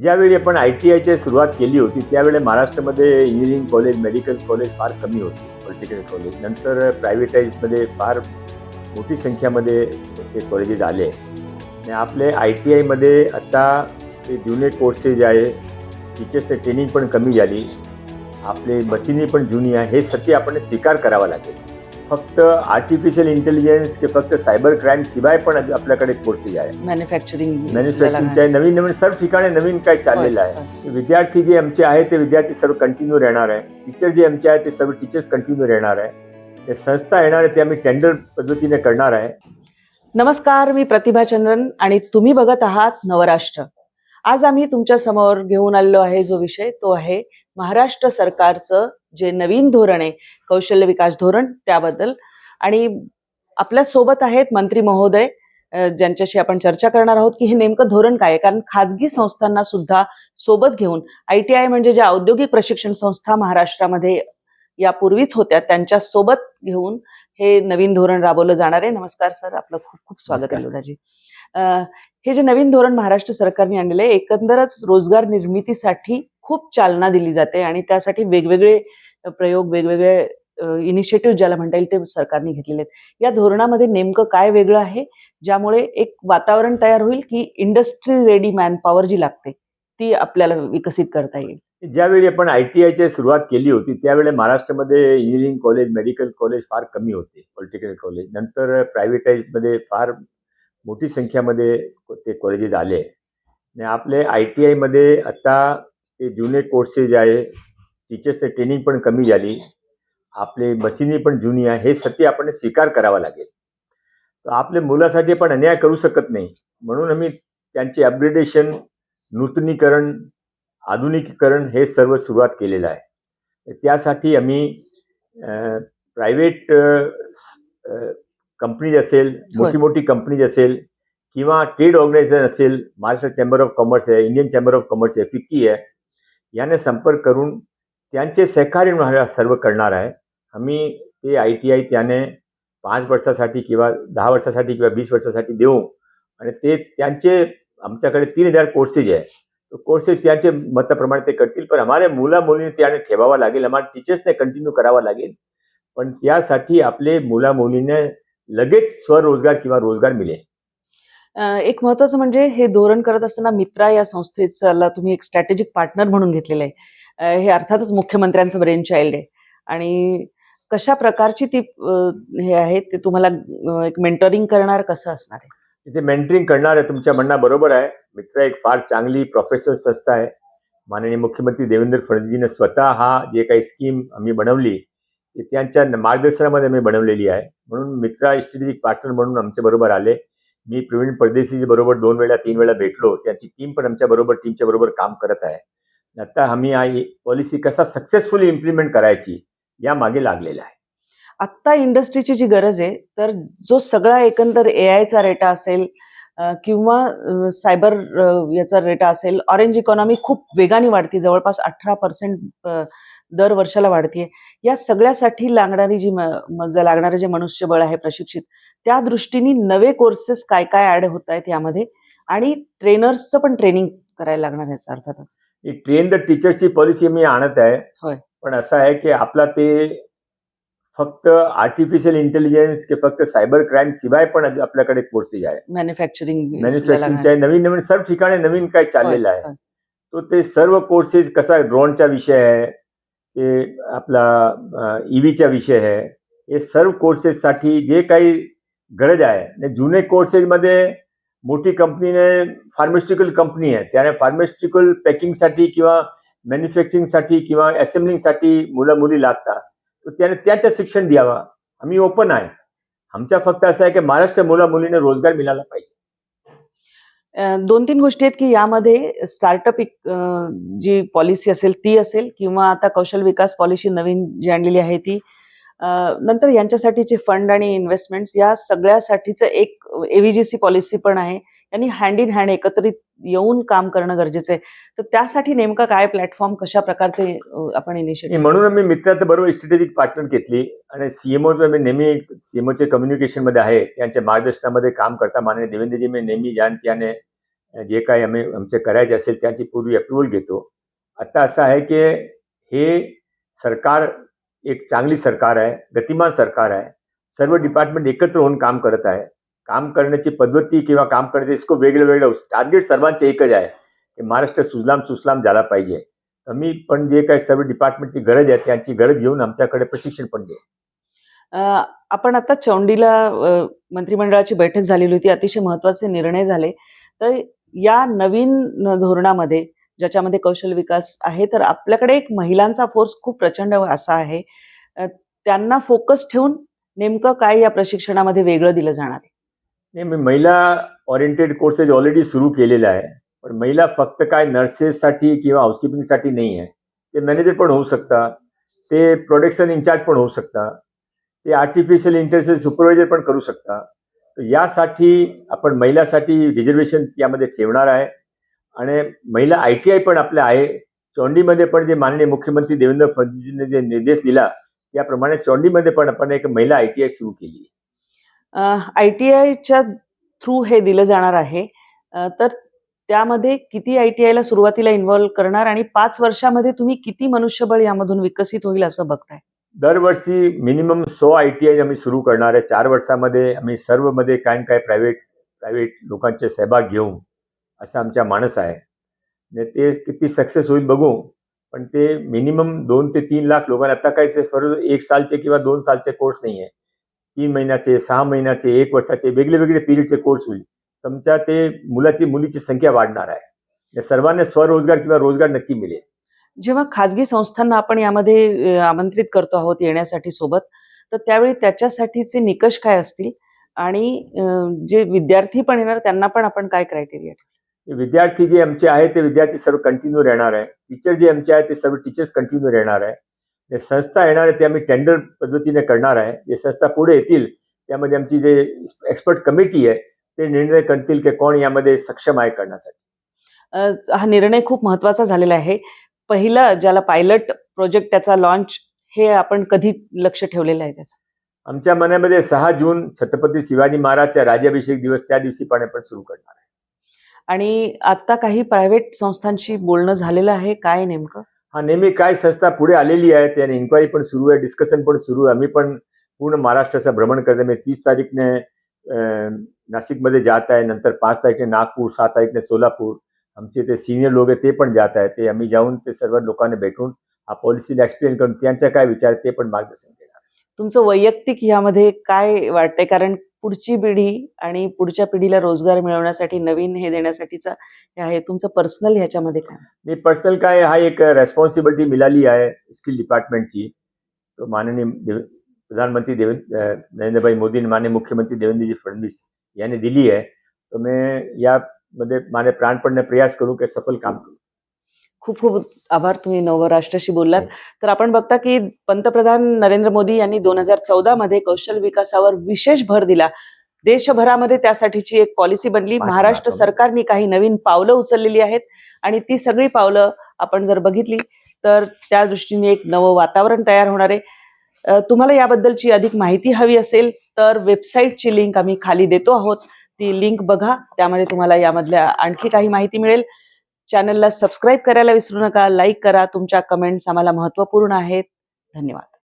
ज्यावेळी आपण I T आयची सुरुवात केली होती त्यावेळी महाराष्ट्रामध्ये इंजिनिअरिंग कॉलेज मेडिकल कॉलेज फार कमी होती पॉलिटिकल कॉलेज नंतर प्रायव्हेटाईजमध्ये फार मोठी संख्यामध्ये ते कॉलेजेस आले आणि आपले आय टी आयमध्ये आता ते जुने कोर्सेस आहे टीचर्सचं ट्रेनिंग पण कमी झाली. आपले मशिनी पण जुनी आहे हे सत्य आपण स्वीकार करावा लागेल. फक्त आर्टिफिशियल इंटेलिजन्स की फक्त सायबर क्राईम शिवाय पण आपल्याकडे कोर्सेस आहे. मॅन्युफॅक्चरिंग मॅन्युफॅक्चरिंगच्या नवीन नवीन सर्व ठिकाणी नवीन काय चाललेलं आहे. विद्यार्थी जे आमचे आहेत ते विद्यार्थी सर्व कंटिन्यू राहणार आहे. टीचर जे आमचे आहेत ते सर्व टीचर्स कंटिन्यू राहणार आहे. ते संस्था येणार आहे ते आम्ही टेंडर पद्धतीने करणार आहे. नमस्कार मी प्रतिभा चंद्रन आणि तुम्ही बघत आहात नवराष्ट्र. आज आम्ही तुमच्यासमोर घेऊन आलेलो आहे जो विषय तो आहे महाराष्ट्र सरकारचं जे नवीन धोरण आहे कौशल्य विकास धोरण त्याबद्दल. आणि आपल्यासोबत आहेत मंत्री महोदय ज्यांच्याशी आपण चर्चा करणार आहोत की हे नेमकं धोरण काय आहे? कारण खाजगी संस्थांना सुद्धा सोबत घेऊन आय टी आय म्हणजे ज्या औद्योगिक प्रशिक्षण संस्था महाराष्ट्रामध्ये यापूर्वीच होत्या. त्यांच्यासोबत घेऊन हे नवीन धोरण राबवलं जाणार आहे. नमस्कार सर. आपलं खूप खूप स्वागत आहे हे जे नवीन धोरण महाराष्ट्र सरकारने आणलेलं आहे एकंदरच रोजगार निर्मितीसाठी खूप चालना दिली जाते आणि त्यासाठी वेगवेगळे प्रयोग वेगवेगळे इनिशिएटिव्ह ज्याला म्हणता येईल ते सरकारने घेतलेले आहेत. या धोरणामध्ये नेमकं काय वेगळं आहे? ज्यामुळे एक वातावरण तयार होईल की इंडस्ट्री रेडी मॅन पॉवर जी लागते. ती आपल्याला विकसित करता येईल. ज्यावेळी आपण आय टी आयची सुरुवात केली होती त्यावेळी महाराष्ट्रामध्ये इंजिनिअरिंग कॉलेज मेडिकल कॉलेज फार कमी होते पॉलिटिकल कॉलेज नंतर प्रायव्हेटाईजमध्ये फार मोठी संख्यामध्ये ते कॉलेजेस आले. आणि आपले आय टी आयमध्ये आत्ता ते जुने कोर्सेस आहे टीचर्सचं ट्रेनिंग पण कमी झाली. आपले मशिनी पण जुनी आहे हे सत्य आपण स्वीकार करावा लागेल. तर आपल्या मुलासाठी आपण अन्याय करू शकत नाही. म्हणून आम्ही त्यांचे अपग्रेडेशन नूतनीकरण आधुनिकीकरण हे सर्व सुरुवात केलेलं आहे. त्यासाठी आम्ही प्रायव्हेट कंपनीज असेल मोठी मोठी कंपनीज असेल किंवा ट्रेड ऑर्गनायझेशन असेल महाराष्ट्र चेंबर ऑफ कॉमर्स आहे इंडियन चेंबर ऑफ कॉमर्स आहे फिक्की आहे याने संपर्क करून त्यांचे सहकार्य म्हणून सर्व करणार आहे. आम्ही ते आय टी आय त्याने पाच वर्षासाठी किंवा दहा वर्षासाठी किंवा वीस वर्षासाठी देऊ आणि ते त्यांचे आमच्याकडे तीन हजार कोर्सेज आहे. कोर्सेस त्यांचे मताप्रमाणे ते करतील पण आम्हाला मुला मुलीने त्याने ठेवावा लागेल आम्हाला टीचर्सने कंटिन्यू करावा लागेल. पण त्यासाठी आपले मुला मुलीने लगेच स्वरोजगार किंवा रोजगार मिळेल. एक महत्वाचं म्हणजे हे धोरण करत असताना मित्रा या संस्थेला तुम्ही एक स्ट्रॅटेजिक पार्टनर म्हणून घेतलेलं आहे. हे अर्थातच मुख्यमंत्र्यांचं ब्रेन चाइल्ड आहे. आणि कशा प्रकारची ती हे आहे ते तुम्हाला एक मेंटरिंग करणार कसं असणार आहे? इथे मेंटरिंग करणार आहे तुमच्या म्हणणं बरोबर आहे. मित्र एक फार चांगली प्रोफेशनल संस्था आहे. माननीय मुख्यमंत्री देवेंद्र फडणवीसजीने स्वतः हा जे काही स्कीम आम्ही बनवली ती त्यांच्या मार्गदर्शनामध्ये आम्ही बनवलेली आहे. म्हणून मित्रा स्ट्रॅटेजिक पार्टनर म्हणून आमच्या बरोबर आले. मी प्रवीण परदेशी बरोबर दोन वेळा तीन वेळा भेटलो. त्यांची टीम पण आमच्या बरोबर टीमच्या बरोबर काम करत आहे. आता आम्ही आई पॉलिसी कसा सक्सेसफुली इम्प्लिमेंट करायची या मागे लागलेला आहे. आत्ता इंडस्ट्रीची जी गरज आहे तर जो सगळा एकंदर ए आयचा रेटा असेल किंवा सायबर याचा रेटा असेल ऑरेंज इकॉनॉमी खूप वेगाने वाढते जवळपास अठरा पर्सेंट दर वर्षाला वाढतीये. या सगळ्यासाठी लागणारी जी लागणारे जे मनुष्यबळ आहे प्रशिक्षित त्या दृष्टीने नवे कोर्सेस काय काय ऍड होत आहेत यामध्ये आणि ट्रेनर्सचं पण ट्रेनिंग करायला लागणार आहे याचा अर्थातच. ट्रेन द टीचर्सची पॉलिसी मी आणत आहे. पण असं आहे की आपला ते फक्त आर्टिफिशियल इंटेलिजन्स की फक्त सायबर क्राईम शिवाय पण आपल्याकडे कोर्सेस आहे. मॅन्युफॅक्चरिंग मॅन्युफॅक्चरिंगच्या नवीन नवीन सर्व ठिकाणी नवीन काय चाललेलं आहे. तो ते सर्व कोर्सेस कसा ड्रोनचा विषय आहे ते आपला ईव्हीचा विषय आहे हे सर्व कोर्सेससाठी जे काही गरज आहे. जुने कोर्सेसमध्ये मोठी कंपनीने फार्मास्युटिकल कंपनी आहे. त्याने फार्मास्युटिकल पॅकिंगसाठी किंवा मॅन्युफॅक्चरिंगसाठी किंवा असेंब्लिंगसाठी मुलं मुली लागतात. तर त्याने त्याचं शिक्षण द्यावा. आम्ही ओपन आहे. आमच्या फक्त असं आहे की महाराष्ट्र मुला मुलीने रोजगार मिळाला पाहिजे. दोन तीन गोष्टी आहेत की यामध्ये स्टार्टअप जी पॉलिसी असेल ती असेल किंवा आता कौशल विकास पॉलिसी नवीन जी आणलेली आहे ती नंतर यांच्यासाठीचे फंड आणि इन्व्हेस्टमेंट्स या सगळ्यासाठीचं एक एव्हीजीसी पॉलिसी पण आहे. यांनी हँड इन हँड एकत्रित येऊन काम करणं गरजेचं आहे. तर त्यासाठी नेमका काय प्लॅटफॉर्म कशा प्रकारचे आपण इनिशिएटिव्ह म्हणून आम्ही मित्रात बरोबर स्ट्रॅटेजिक पार्टनर घेतली आणि सीएमओ मी नेहमी सीएमओचे कम्युनिकेशनमध्ये आहे. त्यांच्या मार्गदर्शनामध्ये काम करता. माननीय देवेंद्रजी मी नेहमी जाण त्याने जे काही आम्ही आमचे करायचे असेल त्यांची पूर्वी अप्रुव्हल घेतो. आता असं आहे की हे सरकार एक चांगली सरकार आहे गतिमान सरकार आहे. सर्व डिपार्टमेंट एकत्र होऊन काम करत आहे. काम करण्याची पद्धती किंवा काम करण्याचे इसको वेगळं वेगळं टार्गेट सर्वांचे एकच आहे की महाराष्ट्र सुजलाम सुसलाम झाला पाहिजे. आम्ही पण जे काही सर्व डिपार्टमेंटची गरज आहे त्यांची गरज घेऊन आमच्याकडे प्रशिक्षण पण देऊ आपण आता चौंडीला मंत्रिमंडळाची बैठक झालेली होती अतिशय महत्त्वाचे निर्णय झाले. तर या नवीन धोरणामध्ये ज्याच्यामध्ये कौशल विकास आहे तर आपल्याकडे एक महिलांचा फोर्स खूप प्रचंड असा आहे. त्यांना फोकस ठेवून नेमकं काय या प्रशिक्षणामध्ये वेगळं दिलं जाणार आहे? नाही मी महिला ओरिएंटेड कोर्सेस ऑलरेडी सुरू केलेला आहे पण महिला फक्त काय नर्सेससाठी किंवा हाऊसकीपिंगसाठी नाही आहे. ते मॅनेजर पण होऊ शकतात ते प्रोडक्शन इन्चार्ज पण होऊ शकतात ते आर्टिफिशियल इंटेलिजन्स सुपरवायझर पण करू शकता. तर यासाठी आपण महिलासाठी रिझर्वेशन यामध्ये ठेवणार आहे. आणि महिला आय टी आय पण आपल्या आहे. चोंडीमध्ये पण जे माननीय मुख्यमंत्री देवेंद्र फडणवीसने जे निर्देश दिला त्याप्रमाणे चोंडीमध्ये पण आपण एक महिला आय टी आय सुरू केली आहे. आय टी आयच्या थ्रू हे दिलं जाणार आहे. तर त्यामध्ये किती आय टी आयला सुरुवातीला इन्व्हॉल्व्ह करणार आणि पाच वर्षामध्ये तुम्ही किती मनुष्यबळ यामधून विकसित होईल असं बघताय? दरवर्षी minimum so I T I आम्ही सुरू करणार आहे. चार वर्षामध्ये आम्ही सर्वमध्ये काय काय प्रायव्हेट प्रायव्हेट लोकांचे सहभाग घेऊ असं आमच्या माणस आहे. आणि ते किती सक्सेस होईल बघू पण ते मिनिमम दोन ते तीन लाख लोकांना आता काय फरज फर एक सालचे किंवा दोन सालचे कोर्स नाही आहे तीन महिन्याचे सहा महिन्याचे एक वर्षाचे वेगळे वेगळे पिरियडचे कोर्स होईल. तुमच्या ते मुलाची मुलीची संख्या वाढणार आहे. या सर्वांना स्वरोजगार किंवा रोजगार नक्की मिळेल. जेव्हा खाजगी संस्थांना आपण यामध्ये आमंत्रित करतो आहोत येण्यासाठी सोबत तर त्यावेळी त्याच्यासाठीचे निकष काय असतील? आणि जे विद्यार्थी पण येणार त्यांना पण आपण काय क्रायटेरिया विद्यार्थी जे आमचे आहेत ते विद्यार्थी सर्व कंटिन्यू राहणार आहे. टीचर जे आमचे आहेत ते सर्व टीचर्स कंटिन्यू राहणार आहे. जे संस्था येणार आहे ते आम्ही टेंडर पद्धतीने करणार आहे. जे संस्था पुढे येतील त्यामध्ये आमची जे एक्सपर्ट कमिटी आहे ते निर्णय करतील की कोण यामध्ये सक्षम आहे करण्यासाठी. हा निर्णय खूप महत्त्वाचा झालेला आहे. पहिलं ज्याला पायलट प्रोजेक्ट त्याचा लॉन्च हे आपण कधी लक्ष ठेवलेलं आहे त्याचं? आमच्या मनामध्ये सहा जून छत्रपती शिवाजी महाराजच्या राज्याभिषेक दिवस त्या दिवशी पण आपण सुरू करणार आहे. आणि आता काही प्रायव्हेट संस्थांशी बोलणं झालेलं आहे काय नेमकं? हा नेहमी काय संस्था पुढे आलेली आहे त्याने इन्क्वायरी पण सुरू आहे डिस्कशन पण सुरू आहे. आम्ही पण पूर्ण महाराष्ट्राचं भ्रमण करते मी तीस तारीखने नाशिकमध्ये जात आहे. नंतर पाच तारीखने नागपूर सात तारीखने सोलापूर. आमचे ते सिनियर लोक आहेत ते पण जात आहेत. ते आम्ही जाऊन ते सर्व लोकांना भेटून हा पॉलिसीला एक्सप्लेन करून त्यांच्या काय विचार ते पण मार्गदर्शन देणार तुमचं वैयक्तिक यामध्ये काय वाटतंय? कारण पुढची पिढी आणि पुढच्या पिढीला रोजगार मिळवण्यासाठी नवीन हे देण्यासाठीचा हे आहे तुमचं पर्सनल ह्याच्यामध्ये काय? मी पर्सनल काय हा एक रेस्पॉन्सिबिलिटी मिळाली आहे स्किल डिपार्टमेंटची तो माननीय देव प्रधानमंत्री देवेंद्र नरेंद्रभाई मोदी आणि माननीय मुख्यमंत्री देवेंद्रजी फडणवीस यांनी दिली आहे. तर मी यामध्ये माझे प्राणपणे प्रयास करू की सफल काम करू. खूप खूप आभार तुम्ही नवराष्ट्राशी बोललात. तर आपण बघता की पंतप्रधान नरेंद्र मोदी यांनी दोन हजार चौदा मध्ये कौशल विकासावर विशेष भर दिला. देशभरामध्ये त्यासाठीची एक पॉलिसी बनली. महाराष्ट्र. सरकारने काही नवीन पावलं उचललेली आहेत आणि ती सगळी पावलं आपण जर बघितली तर त्या दृष्टीने एक नवं वातावरण तयार होणार आहे. तुम्हाला याबद्दलची अधिक माहिती हवी असेल तर वेबसाईटची लिंक आम्ही खाली देतो आहोत. ती लिंक बघा. त्यामध्ये तुम्हाला यामधल्या आणखी काही माहिती मिळेल. चॅनलला सबस्क्राईब करायला विसरू नका लाईक करा तुमच्या कमेंट्स आम्हाला महत्त्वपूर्ण आहेत. धन्यवाद.